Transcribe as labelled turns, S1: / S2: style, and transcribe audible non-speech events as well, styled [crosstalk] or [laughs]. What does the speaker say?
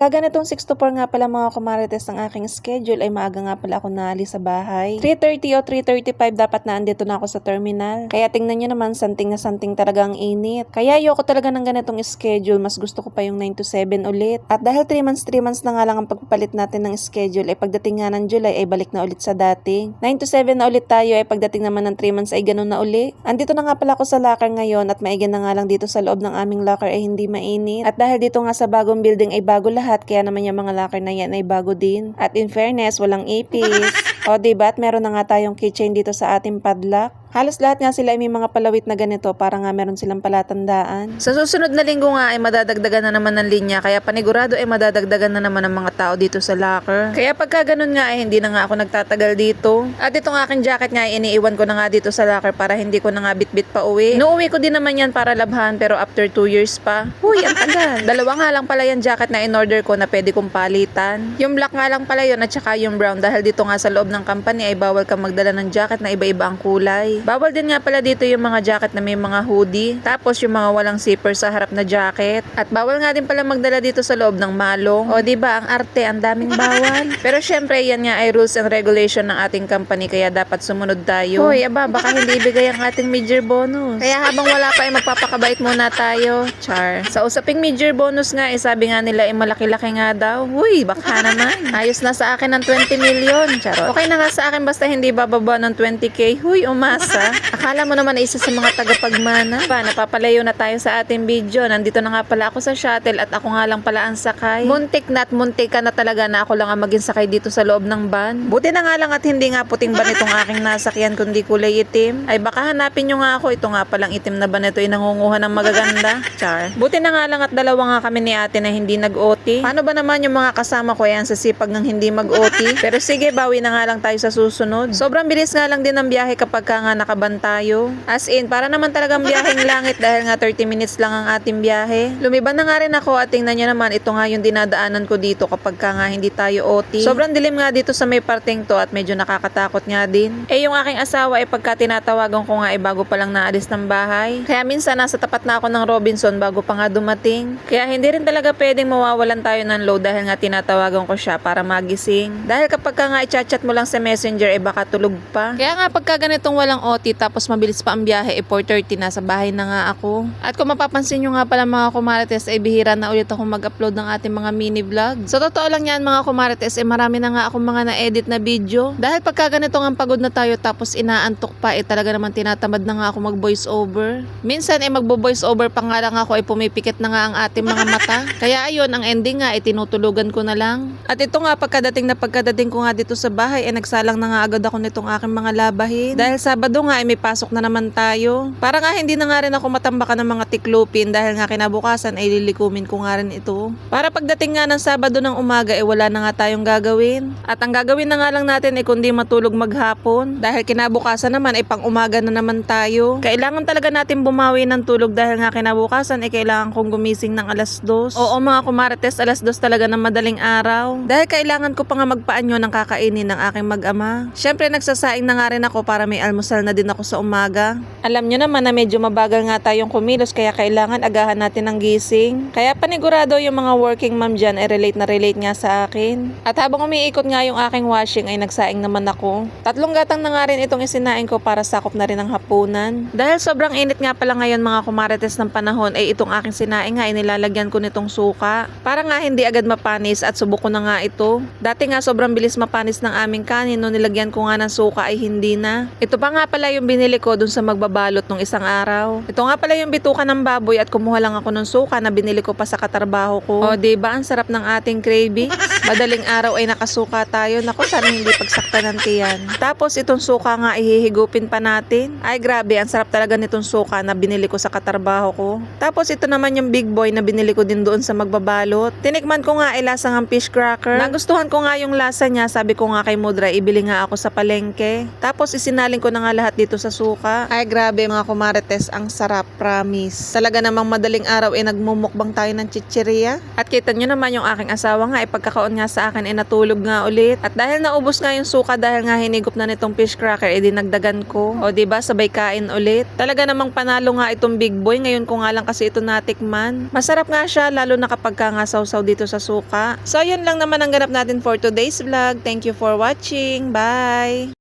S1: Kaganitong 6 to 4 nga pala mga kumarites ang aking schedule ay maaga nga pala ako naalis sa bahay. 3.30 o 3.35 dapat na andito na ako sa terminal. Kaya tingnan nyo naman, santing na santing talaga ang init. Kaya ayoko talaga ng ganitong schedule. Mas gusto ko pa yung 9 to 7 ulit. At dahil 3 months, 3 months na nga lang ang pagpapalit natin ng schedule, ay pagdating nga ng July ay balik na ulit sa dating. 9 to 7 na ulit tayo ay pagdating naman ng 3 months ay ganun na uli. Andito na nga pala ako sa locker ngayon at maigin na nga lang dito sa loob ng aming locker ay hindi mainit. At dahil dito nga sa bagong building ay bago lahat, kaya naman yung mga locker na yan ay bago din. At in fairness, walang ipis. [laughs] o diba, at meron na nga tayong keychain dito sa ating padlock. Halos lahat nga sila ay may mga palawit na ganito para nga meron silang palatandaan. Sa susunod na linggo nga ay madadagdagan na naman ng linya kaya panigurado ay madadagdagan na naman ng mga tao dito sa locker. Kaya pagka ganun nga ay hindi na nga ako nagtatagal dito. At itong aking jacket nga ay iniiwan ko na nga dito sa locker para hindi ko na nga bitbit pa uwi. Inuuwi ko din naman yan para labhan pero after 2 years pa. Huy, ang tagal. [laughs] Dalawa nga lang pala yung jacket na in-order ko na pwede kong palitan. Yung black nga lang pala yun at saka yung brown dahil dito nga sa loob ng company ay bawal kang magdala ng jacket na iba-iba ang kulay. Bawal din nga pala dito yung mga jacket na may mga hoodie. Tapos yung mga walang zipper sa harap na jacket. At bawal nga din pala magdala dito sa loob ng malong. O di ba ang arte, ang daming bawal. [laughs] Pero syempre yan nga ay rules and regulation ng ating company kaya dapat sumunod tayo. Hoy, aba, baka hindi ibigay ang ating major bonus. Kaya habang wala pa ay magpapakabait muna tayo. Char. Sa usaping major bonus nga, eh, sabi nga nila ay malaki-laki nga daw. Huy, baka naman. [laughs] Ayos na sa akin ng 20 million. Charot. Okay na nga sa akin basta hindi bababa ng 20k. Huy, umasa. Akala mo naman ay isa sa mga tagapagmana. Pa, napapalayo na tayo sa ating video. Nandito na nga pala ako sa shuttle at ako nga lang pala ang sakay. Muntik na at muntik ka na talaga na ako lang ang maging sakay dito sa loob ng van. Buti na nga lang at hindi nga puting ban itong aking nasakyan kundi kulay itim. Ay baka hanapin nyo nga ako. Ito nga palang itim na ban ito ay nangunguha ng magaganda. [laughs] Char. Buti na nga lang at dalawa nga kami ni ate na hindi nag-OT. Paano ba naman yung mga kasama ko yan sa sipag ng hindi mag-OT? [laughs] Pero sige, bawi na nga lang tayo sa susunod. Sobrang bilis nga lang din ng biyahe kapag ka nga nakaban tayo. As in, para naman talagang biyaheng [laughs] langit dahil nga 30 minutes lang ang ating biyahe. Lumiban na nga rin ako at tingnan nyo naman, ito nga yung dinadaanan ko dito kapag ka nga hindi tayo OT. Sobrang dilim nga dito sa may parting to at medyo nakakatakot nga din. Eh yung aking asawa ay pagka tinatawagan ko nga ay bago pa lang naalis ng bahay. Kaya minsan nasa tapat na ako ng Robinson bago pa nga dumating. Kaya hindi rin talaga pwedeng mawawalan tayo ng load dahil nga tinatawagan ko siya para magising. Dahil kapag ka nga i-chat mo lang sa messenger eh baka tulog pa. Kaya nga pagka ganitong walang OT tapos mabilis pa ang biyahe eh 4.30 na sa bahay na nga ako. At kung mapapansin nyo nga pala mga kumarites ay bihira na ulit ako mag-upload ng ating mga mini vlog. Sa totoo lang yan mga kumarites eh marami na nga akong mga na-edit na video. Dahil pagka ganito nga pagod na tayo tapos inaantok pa eh talaga naman tinatamad na nga ako mag voice over. Minsan eh magbo-voice over pa nga lang ako ay pumipikit na nga ang ating mga mata. [laughs] Kaya ayun ang ending nga ay tinutulugan ko na lang. At ito nga pagkadating na pagkadating ko nga dito sa bahay ay nagsalang na nga agad ako nitong aking mga labahin. Dahil Sabado nga ay may pasok na naman tayo. Para nga hindi na nga rin ako matambakan ng mga tiklupin dahil nga kinabukasan ay lilikumin ko nga rin ito. Para pagdating nga ng Sabado ng umaga ay wala na nga tayong gagawin. At ang gagawin na nga lang natin ay kundi matulog maghapon. Dahil kinabukasan naman ay pang umaga na naman tayo. Kailangan talaga natin bumawi ng tulog dahil nga kinabukasan ay kailangan kong gumising ng alas dos. Oo mga kumarites, alas dos talaga ng madaling araw. Dahil kailangan ko pa nga magpaanyo ng kakainin ng aking mag-ama. Siyempre nagsasaing na nga rin ako para may almusal na din ako sa umaga. Alam nyo naman na medyo mabagal nga tayong kumilos kaya kailangan agahan natin ng gising. Kaya panigurado yung mga working mom dyan ay relate na relate nga sa akin. At habang umiikot nga yung aking washing ay nagsaing naman ako. Tatlong gatang na nga rin itong isinain ko para sakop na rin ang hapunan. Dahil sobrang init nga pala ngayon mga kumarites ng panahon ay itong aking sinaing nga ay nilalagyan ko nitong suka. Para nga hindi agad mapanis at subok ko na nga ito. Dati nga sobrang bilis mapanis ng aming kanin no nilagyan ko nga ng suka ay hindi na. Ito pa nga pala yung binili ko dun sa magbabalot nung isang araw. Ito nga pala yung bituka ng baboy at kumuha lang ako ng suka na binili ko pa sa katarbaho ko. O diba ang sarap ng ating cravings? [laughs] Madaling araw ay nakasuka tayo. Naku, sana hindi pagsaktan ng tiyan. Tapos itong suka nga ihihigupin pa natin. Ay grabe, ang sarap talaga nitong suka na binili ko sa katarbaho ko. Tapos ito naman yung big boy na binili ko din doon sa magbabalot. Tinikman ko nga ay lasang ang fish cracker. Nagustuhan ko nga yung lasa niya. Sabi ko nga kay Mudra, ibili nga ako sa palengke. Tapos isinalin ko na nga lahat dito sa suka. Ay grabe mga kumarites, ang sarap, promise. Talaga namang madaling araw ay nagmumukbang tayo ng chichirya. At kita nyo naman yung aking asawa nga, ay pagkakaon nga sa akin ay natulog nga ulit. At dahil naubos nga yung suka dahil nga hinigop na nitong fish cracker, ay dinagdagan ko. O ba sabay kain ulit. Talaga namang panalo nga itong big boy, ngayon ko nga lang kasi ito natikman. Masarap nga siya, lalo na kapag ka nga sausaw dito sa suka. So yun lang naman ang ganap natin for today's vlog. Thank you for watching. Bye!